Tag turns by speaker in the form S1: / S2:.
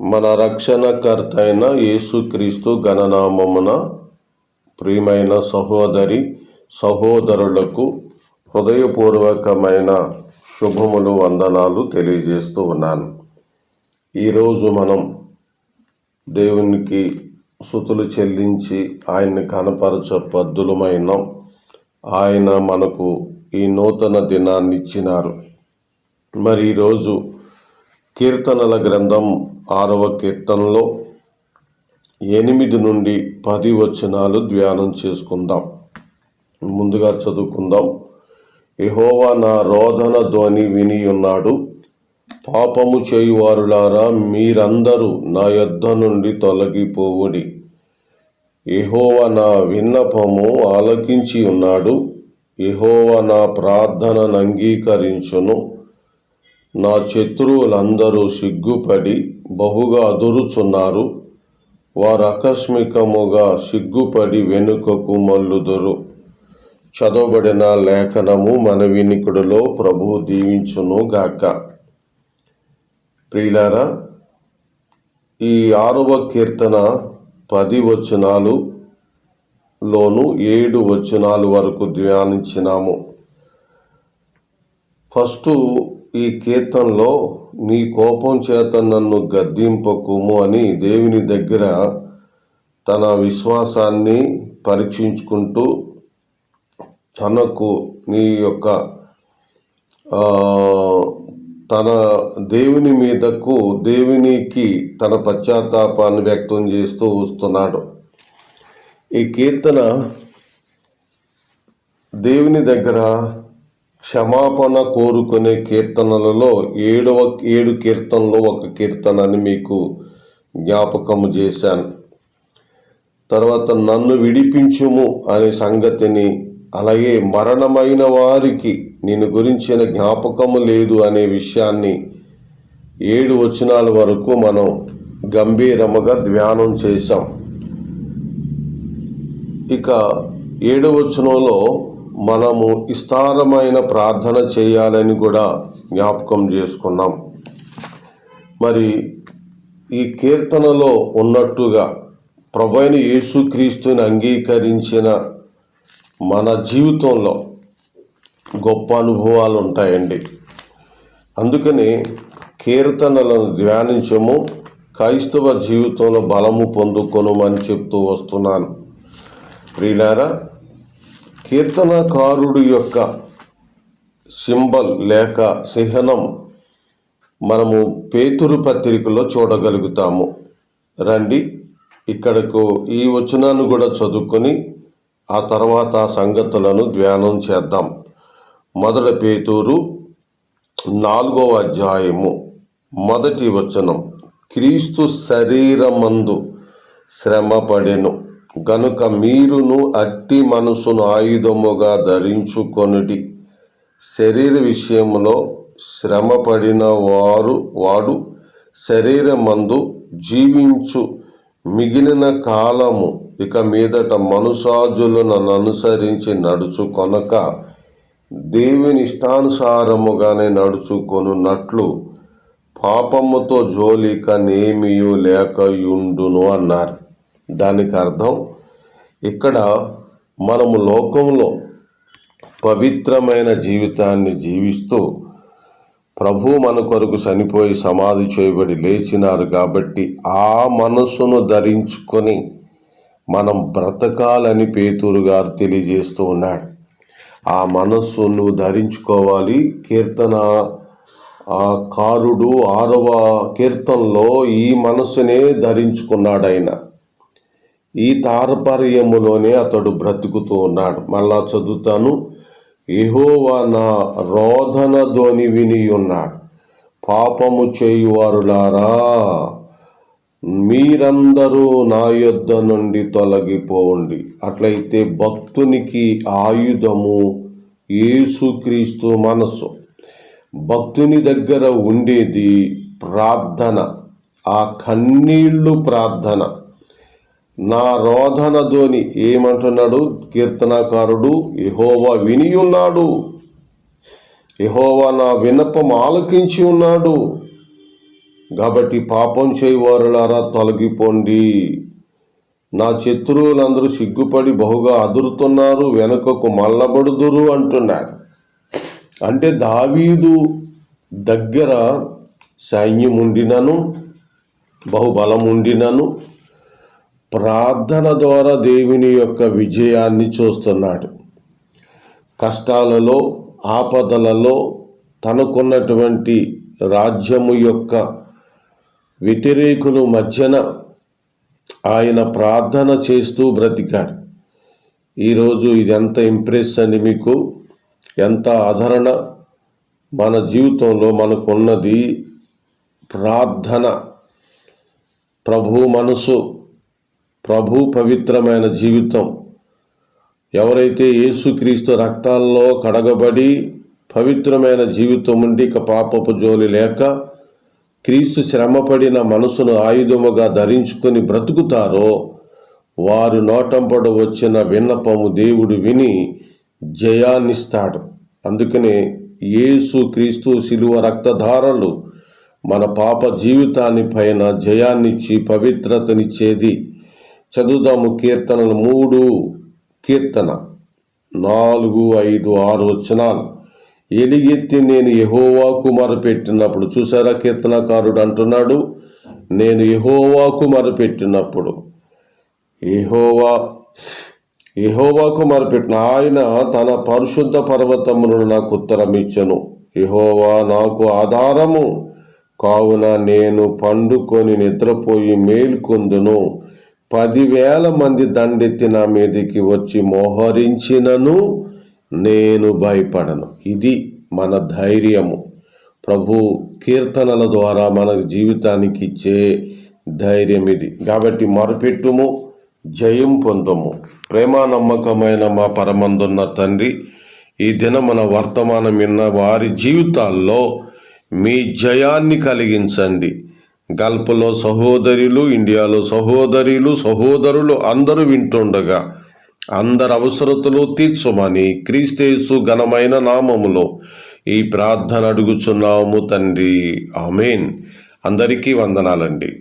S1: మన రక్షణకర్త అయిన యేసుక్రీస్తు గణనామమున ప్రియమైన సహోదరి సహోదరులకు హృదయపూర్వకమైన శుభములు వందనాలు తెలియజేస్తూ ఉన్నాను. ఈరోజు మనం దేవునికి సుతులు చెల్లించి ఆయన్ని కనపరచ పద్దులమైన ఆయన మనకు ఈ నూతన దినాన్ని ఇచ్చినారు. మరి ఈరోజు కీర్తనల గ్రంథం ఆరవ కీర్తనలో ఎనిమిది నుండి పది వచనాలు ధ్యానం చేసుకుందాం. ముందుగా చదువుకుందాం. ఎహోవా నా రోదన ధ్వని విని ఉన్నాడు పాపము చేయువారులారా మీరందరూ నా యొద్ద నుండి తొలగిపోవుడి. ఎహోవా నా విన్నపము ఆలకించి ఉన్నాడు యెహోవా నా ప్రార్థనను అంగీకరించును. నా శత్రువులందరూ సిగ్గుపడి బహుగా అదురుచున్నారు. వారు ఆకస్మికముగా సిగ్గుపడి వెనుకకు మల్లుదురు చదవబడిన లేఖనము మన వినికుడిలో ప్రభు దీవించును గాక. ప్రియులారా ఈ ఆరవ కీర్తన పది వచనాలు లోను ఏడు వచనాలు వరకు ధ్యానించినాము. ఫస్ట్ ఈ కీర్తనలో నీ కోపం చేత నన్ను గద్దింపకుము అని దేవుని దగ్గర తన విశ్వాసాన్ని పరీక్షించుకుంటూ తనకు నీ యొక్క తన దేవుని మీదకు దేవునికి తన పశ్చాత్తాపాన్ని వ్యక్తం చేస్తూ వస్తున్నాడు. ఈ కీర్తన దేవుని దగ్గర క్షమాపణ కోరుకునే కీర్తనలలో ఏడవ ఏడు కీర్తనలో ఒక కీర్తనని మీకు జ్ఞాపకము చేశాను. తర్వాత నన్ను విడిపించుము అనే సంగతిని అలాగే మరణమైన వారికి నేను గురించిన జ్ఞాపకము లేదు అనే విషయాన్ని ఏడు వచనాల వరకు మనం గంభీరముగా ధ్యానం చేశాం. ఇక ఏడు వచనంలో మనము విస్తారమైన ప్రార్థన చేయాలని కూడా జ్ఞాపకం చేసుకున్నాం. మరి ఈ కీర్తనలో ఉన్నట్టుగా ప్రభైన యేసుక్రీస్తుని అంగీకరించిన మన జీవితంలో గొప్ప అనుభవాలు ఉంటాయండి. అందుకని కీర్తనలను ధ్యానించము క్రైస్తవ జీవితంలో బలము పొందుకొనుమని చెప్తూ వస్తున్నాను. ప్రియులారా కీర్తనకారుడు యొక్క సింబల్ లేక చిహ్నం మనము పేతురు పత్రికలో చూడగలుగుతాము. రండి ఇక్కడకు ఈ వచనాన్ని కూడా చదువుకొని ఆ తర్వాత ఆ సంగతులను ధ్యానం చేద్దాం. మొదట పేతూరు నాలుగవ అధ్యాయము మొదటి వచనం. క్రీస్తు శరీరమందు శ్రమపడెను. గనుక మీరును అట్టి మనసును ఆయుధముగా ధరించుకొనుడి శరీర విషయంలో శ్రమపడిన వారు వాడు శరీరమందు జీవించు. మిగిలిన కాలము ఇక మీదట మనుషాజులను అనుసరించి నడుచుకొనక దేవుని ఇష్టానుసారముగానే నడుచుకొనున్నట్లు పాపముతో జోలిక నేమియు లేకయుండును అన్నారు. దానికి అర్థం ఇక్కడ మనము లోకంలో పవిత్రమైన జీవితాన్ని జీవిస్తూ ప్రభు మన కొరకు చనిపోయి సమాధి చేయబడి లేచినారు కాబట్టి ఆ మనస్సును ధరించుకొని మనం బ్రతకాలని పేతూరు గారు తెలియజేస్తూ ఉన్నాడు. ఆ మనస్సును ధరించుకోవాలి. కీర్తన ఆ కారుడు ఆరవ కీర్తనలో ఈ మనస్సునే ధరించుకున్నాడు ఆయన. ఈ తారపర్యములోనే అతడు బ్రతుకుతూ ఉన్నాడు. మళ్ళా చదువుతాను. ఎహోవా నా రోధన ధ్వని విని ఉన్నాడు. పాపము చేయువారులారా మీరందరూ నా యొద్ద నుండి తొలగిపోండి. అట్లయితే భక్తునికి ఆయుధము యేసుక్రీస్తు మనసు భక్తుని దగ్గర ఉండేది ప్రార్థన ఆ కన్నీళ్ళు ప్రార్థన. నా రోధన ధ్వని ఏమంటున్నాడు? కీర్తనాకారుడు యహోవా విని ఉన్నాడు యహోవా నా విన్నపం ఆలకించి ఉన్నాడు. కాబట్టి పాపం చేయవారులారా తొలగిపోండి. నా శత్రువులందరూ సిగ్గుపడి బహుగా అదురుతున్నారు వెనుకకు మల్లబడుదురు అంటున్నాడు. అంటే దావీదు దగ్గర సైన్యం ఉండినను బహుబలం ఉండినను ప్రార్థన ద్వారా దేవుని యొక్క విజయాన్ని చూస్తున్నాడు. కష్టాలలో ఆపదలలో తనకున్నటువంటి రాజ్యము యొక్క వ్యతిరేకులు మధ్యన ఆయన ప్రార్థన చేస్తూ బ్రతికాడు. ఈరోజు ఇది ఎంత ఇంప్రెస్ అని మీకు. ఎంత ఆదరణ మన జీవితంలో మనకున్నది ప్రార్థన. ప్రభు మనసు ప్రభు పవిత్రమైన జీవితం. ఎవరైతే యేసుక్రీస్తు రక్తాల్లో కడగబడి పవిత్రమైన జీవితం ఉండి ఇక పాపపు జోలి లేక క్రీస్తు శ్రమపడిన మనసును ఆయుధముగా ధరించుకొని బ్రతుకుతారో వారు నోటంపడ వచ్చిన విన్నపము దేవుడు విని జయాన్నిస్తాడు. అందుకనే యేసు క్రీస్తు శిలువ రక్తధారలు మన పాప జీవితాన్ని పైన జయాన్నిచ్చి పవిత్రతనిచ్చేది. చదువుదాము కీర్తనలు మూడు కీర్తన. నాలుగు ఐదు ఆరు వచనాలు. ఎలిగెత్తి నేను యహోవాకు మరపెట్టినప్పుడు చూసారా కీర్తనకారుడు అంటున్నాడు? నేను యహోవాకు మరపెట్టినప్పుడు. యహోవా యహోవాకు మరపెట్టిన ఆయన తన పరిశుద్ధ పర్వతమును నాకు ఉత్తరం ఇచ్చను. యహోవా నాకు ఆధారము. కావున నేను పండుకొని నిద్రపోయి మేల్కొందును. పదివేల మంది దండెత్తి నా మీదకి వచ్చి మోహరించినను నేను భయపడను. ఇది మన ధైర్యము. ప్రభు కీర్తనల ద్వారా మన జీవితానికి ఇచ్చే ధైర్యం ఇది. కాబట్టి మరపెట్టుము జయం పొందము. ప్రేమ నమ్మకమైన మా పరమందున్న తండ్రి ఈ దిన మన వర్తమానం విన్న వారి జీవితాల్లో మీ జయాన్ని కలిగించండి. గల్ఫ్లో సహోదరులు ఇండియాలో సహోదరులు సహోదరులు అందరూ వింటుండగా అందరి అవసరతలు తీర్చమని క్రీస్తేసు ఘనమైన నామములో ఈ ప్రార్థన అడుగుచున్నాము తండ్రి. ఆమెన్. అందరికీ వందనాలండి.